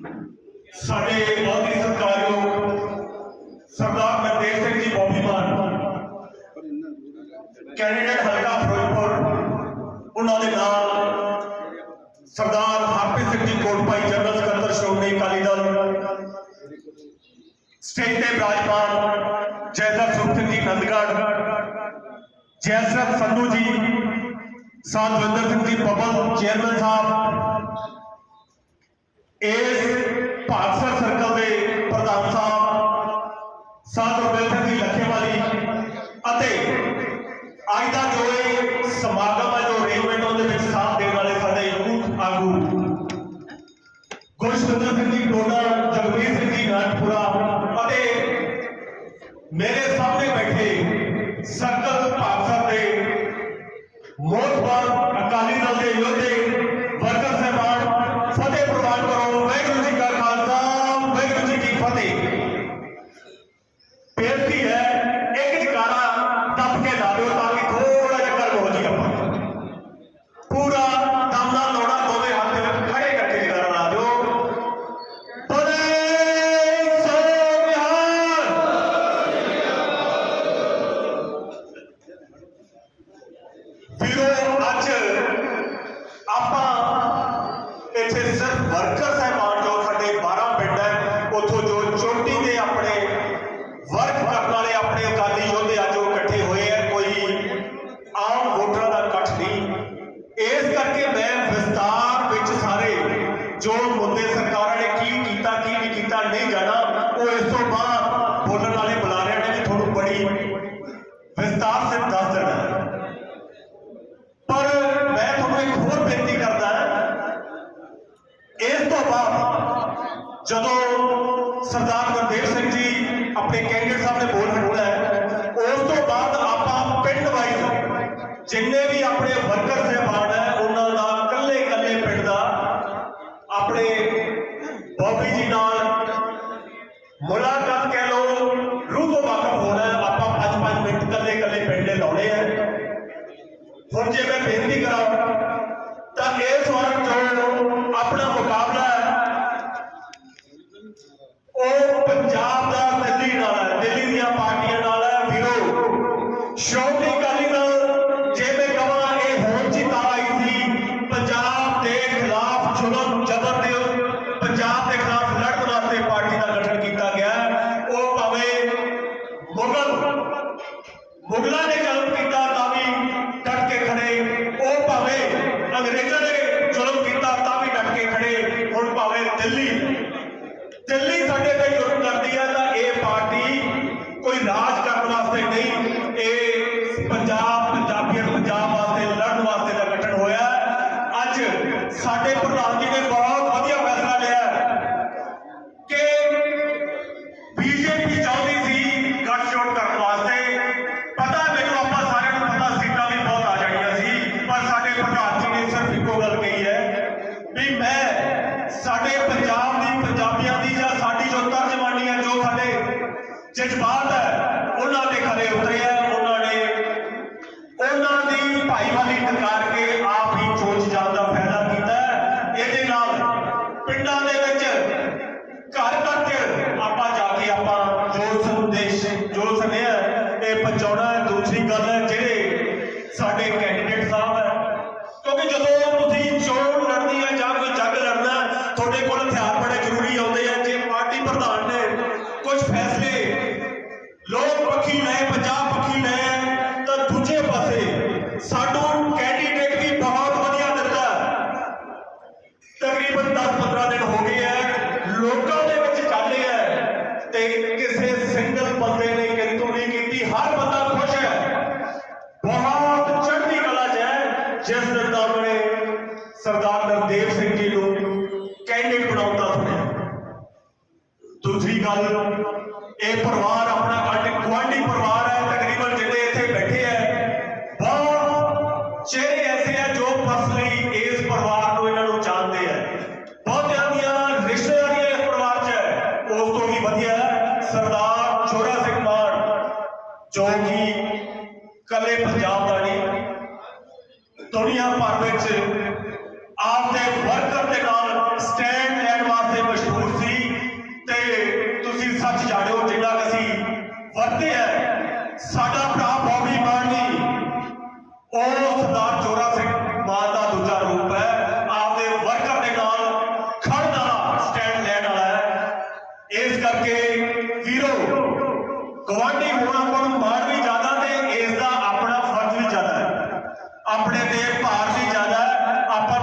ਸਾਡੇ ਬਹੁਤ ਹੀ ਸਤਿਕਾਰਯੋਗ ਸਰਦਾਰ ਮਨਦੇਵ ਸਿੰਘ ਜੀ ਬੋਬੀ ਮਾਨ ਕੈਂਡੀਡੇਟ ਹਲਕਾ ਫਿਰੋਜ਼ਪੁਰ, ਉਹਨਾਂ ਦੇ ਨਾਲ ਸਰਦਾਰ ਹਰਪ੍ਰੀਤ ਸਿੰਘ ਜੀ ਕੋਟਪਾਈ ਜਨਰਲ ਸਕੱਤਰ ਸ਼੍ਰੋਮਣੀ ਅਕਾਲੀ ਦਲ ਸਟੇਜ ਤੇ ਵਿਰਾਜਮਾਨ ਜੈਦਰ ਸੁਖ ਸਿੰਘ ਜੀ ਨੰਦਗੜ੍ਹ ਜੈਸਰ ਸੰਧੂ ਜੀ, ਸਾਧਵਿੰਦਰ ਸਿੰਘ ਜੀ ਪਬਲ ਚੇਅਰਮੈਨ ਸਾਹਿਬ ਇਸ ਭਾਗਸਰ ਸਰਕਲ ਦੇ ਪ੍ਰਧਾਨ ਸਾਹਿਬ ਸਾਧਵਿੰਦਰ ਸਿੰਘ ਜੀ ਲੱਖੇਵਾਲੀ ਅਤੇ ਅੱਜ ਦਾ ਜੋ ਇਹ ਸਮਾਗਮ ਹੈ ਜੋ ਅਰੇਂਜਮੈਂਟ ਉਹਦੇ ਵਿੱਚ ਸਾਥ ਦੇਣ ਵਾਲੇ ਸਾਡੇ ਯੂਥ ਆਗੂ ਗੁਰਸ਼ਿੰਦਰ ਸਿੰਘ ਜੀ ਟੋਡਾ ਜਗਵੀਰ ਸਿੰਘ ਜੀ ਨਾਟਪੁਰਾ ਅਤੇ ਮੇਰੇ ਸਾਹਮਣੇ ਬੈਠੇ ਸਰਕਲ ਭਾਗਸਰ ਦੇ ਮੋਹਤਬਾਰ ਅਕਾਲੀ ਦਲ ਦੇ ਯੋਧੇ ਇੱਥੇ ਸਿਰਫ ਵਰਕਰ ਸਹਿਬਾਨ ਜੋ ਸਾਡੇ 12 ਪਿੰਡ ਹੈ, ਉੱਥੋਂ ਜੋ ਚੋਟੀ ਦੇ ਆਪਣੇ ਵਰਕ ਕਰਨ ਵਾਲੇ ਆਪਣੇ ਅਕਾਲੀ ਯੋਧੇ ਅੱਜ ਉਹ ਇਕੱਠੇ ਹੋਏ ਹੈ ਕੋਈ ਆਮ ਵੋਟਰਾਂ ਦਾ ਇਕੱਠ ਨਹੀਂ। ਇਸ ਕਰਕੇ ਮੈਂ ਵਿਸਤਾਰ ਵਿੱਚ ਸਾਰੇ ਜੋ ਮੁੱਦੇ ਸਰਕਾਰਾਂ ਨੇ ਕੀ ਕੀਤਾ, ਕੀ ਨਹੀਂ ਕੀਤਾ, ਨਹੀਂ ਜਾਣਾ, ਉਹ ਇਸ ਤੋਂ ਬਾਅਦ ਬੋਲਣ ਵਾਲੇ ਬੁਲਾਰਿਆਂ ਨੇ ਵੀ ਤੁਹਾਨੂੰ ਬੜੀ ਵਿਸਤਾਰ ਸੇ ਦੱਸ ਦੇਣਾ। ਜਦੋਂ ਸਰਦਾਰ ਗੁਰਦੇਵ ਸਿੰਘ ਜੀ ਆਪਣੇ ਕੈਂਡੀਡੇਟ ਸਾਹਿਬ ਸਾਹਮਣੇ ਬੋਲ ਹੋਣਾ ਉਸ ਤੋਂ ਬਾਅਦ ਆਪਾਂ ਪਿੰਡ ਵਾਈਜ਼ ਜਿੰਨੇ ਵੀ ਆਪਣੇ ਵਰਕਰ ਸਹਿਬਾਨ ਹੈ, ਉਹਨਾਂ ਦਾ ਇਕੱਲੇ ਇਕੱਲੇ ਪਿੰਡ ਦਾ ਆਪਣੇ ਬੋਬੀ ਜੀ ਨਾਲ ਮੁਲਾਕਾਤ ਕਹਿ ਲਓ, ਰੂਹ ਤੋਂ ਵਾਕਫ ਹੋਣਾ ਹੈ। ਆਪਾਂ 5-5 ਮਿੰਟ ਇਕੱਲੇ ਇਕੱਲੇ ਪਿੰਡ ਦੇ ਲਾਉਣੇ ਹੈ ਹੁਣ ਜੇ ਮੈਂ ਬੇਨਤੀ ਕਰਾਂ, ਤਾਂ ਇਸ ਵਾਰ ਦੀਆਂ ਪਾਰਟੀਆਂ ਨਾਲ ਹੈ, ਵੀਰੋ, ਸ਼੍ਰੋਮਣੀ ਅਕਾਲੀ ਦਲ ਜੇ ਮੈਂ ਕਹਾਂ ਇਹ ਹੋਰ ਚਿਤਾ ਆਈ ਸੀ, ਪੰਜਾਬ ਦੇ ਖਿਲਾਫ ਜ਼ੁਲਮ ਜ਼ਬਰ ਦੇ ਪੰਜਾਬ ਦੇ ਖਿਲਾਫ ਲੜਨ ਵਾਸਤੇ ਪਾਰਟੀ ਦਾ ਗਠਨ ਕੀਤਾ ਗਿਆ ਹੈ। ਉਹ ਭਾਵੇਂ ਮੁਗਲ ਮੁਗਲਾਂ ਨੇ ਜ਼ੁਲਮ ਕੀਤਾ ਤਾਂ ਵੀ ਡਟ ਕੇ ਖੜੇ ਉਹ ਭਾਵੇਂ ਅੰਗਰੇਜ਼ਾਂ ਨੇ ਜ਼ੁਲਮ ਕੀਤਾ ਤਾਂ ਵੀ ਡਟ ਕੇ ਖੜੇ ਹੁਣ ਭਾਵੇਂ ਦਿੱਲੀ ਦਿੱਲੀ ਸਾਡੇ ਤੇ ਜ਼ੁਲਮ ਕਰਦੀ ਹੈ ਤਾਂ ਇਹ ਪਾਰਟੀ ਕੋਈ ਰਾਜ ਕਰਨ ਵਾਸਤੇ ਨਹੀਂ, ਇਹ ਪੰਜਾਬ ਪੰਜਾਬੀਅਤ ਪੰਜਾਬ ਵਾਸਤੇ ਲੜਨ ਵਾਸਤੇ ਦਾ ਗਠਨ ਹੋਇਆ ਅੱਜ ਸਾਡੇ ਪ੍ਰਧਾਨ ਜੀ ਨੇ ਬਹੁਤ ਵਧੀਆ ਫੈਸਲਾ ਲਿਆ ਕਿ ਬੀਜੇਪੀ ਚਾਹੁੰਦੀ ਸੀ ਗੱਠਜੋੜ ਕਰਨ ਵਾਸਤੇ। ਪਤਾ, ਮੈਨੂੰ ਆਪਾਂ ਸਾਰਿਆਂ ਨੂੰ ਪਤਾ, ਸੀਟਾਂ ਵੀ ਬਹੁਤ ਆ ਜਾਣੀਆਂ ਸੀ, ਪਰ ਸਾਡੇ ਪ੍ਰਧਾਨ ਜੀ ਨੇ ਸਿਰਫ ਇੱਕੋ ਗੱਲ ਕਹੀ ਹੈ ਵੀ ਮੈਂ ਸਾਡੇ ਪੰਜਾਬ ਦੀ, ਪੰਜਾਬੀਆਂ ਦੀ ਜਾਂ ਸਾਡੀ ਜੋ ਤਰਜਮਾਨੀ ਹੈ ਜੋ ਸਾਡੇ ਜਜ਼ਬਾਤ ਹੈ ਉਹਨਾਂ ਦੇ ਖਰੇ ਉਤਰੇ ਹੈ ਉਹਨਾਂ ਨੇ ਉਹਨਾਂ ਦੀ ਭਾਈਵਾਲੀ ਟਕਾਰ ਦੂਸਰੀ ਗੱਲ ਇਹ ਪਰਿਵਾਰ ਆਪਣਾ ਕੱਢ ਗੁਆਂਢੀ ਪਰਿਵਾਰ ਹੈ, ਤਕਰੀਬਨ ਜਿੰਨੇ ਇੱਥੇ ਬੈਠੇ ਹੈ। ਬਹੁਤ ਚਿਹਰੇ ਐਸੇ ਆ ਜੋ ਪਰਸਨਲੀ ਇਸ ਪਰਿਵਾਰ ਨੂੰ ਇਹਨਾਂ ਨੂੰ ਜਾਣਦੇ ਆ। ਬਹੁਤਿਆਂ ਦੀਆਂ ਰਿਸ਼ਤੇਦਾਰੀਆਂ ਇਸ ਪਰਿਵਾਰ 'ਚ ਹੈ। ਉਸ ਤੋਂ ਵੀ ਵਧੀਆ ਸਰਦਾਰ ਛੋਰਾ ਸਿੰਘ ਮਾਨ, ਜੋ ਕਿ ਕੱਲੇ ਪੰਜਾਬ ਦਾ ਨਹੀਂ, ਦੁਨੀਆ ਭਰ ਵਿੱਚ ਆਪਦੇ ਵਰਕਰ ਦੇ ਨਾਲ ਸਟੈਂਡ ਲੈਣ ਵਾਸਤੇ ਮਸ਼ਹੂਰ ਸੀ ਤੇ ਵਰਤੇ ਹੈ, ਸਾਡਾ ਭਰਾ ਬੋਬੀ ਮਾਰਨੀ ਉਹ ਸਰਦਾਰ ਚੋਰਾ ਸਿੰਘ ਮਾਨ ਦਾ ਦੂਜਾ ਰੂਪ ਹੈ। ਆਪਦੇ ਵਰਕਰ ਦੇ ਨਾਲ ਖੜਨ ਵਾਲਾ ਸਟੈਂਡ ਲੈਣ ਵਾਲਾ ਹੈ। ਇਸ ਕਰਕੇ ਵੀਰੋ ਗਵਾਂਢੀ ਹੋਣਾ ਆਪਾਂ ਨੂੰ ਮਾਣ ਵੀ ਜ਼ਿਆਦਾ ਤੇ ਇਸ ਦਾ ਆਪਣਾ ਫਰਜ਼ ਵੀ ਜ਼ਿਆਦਾ ਹੈ। ਆਪਣੇ ਤੇ ਭਾਰ ਵੀ ਜ਼ਿਆਦਾ ਹੈ। ਆਪਾਂ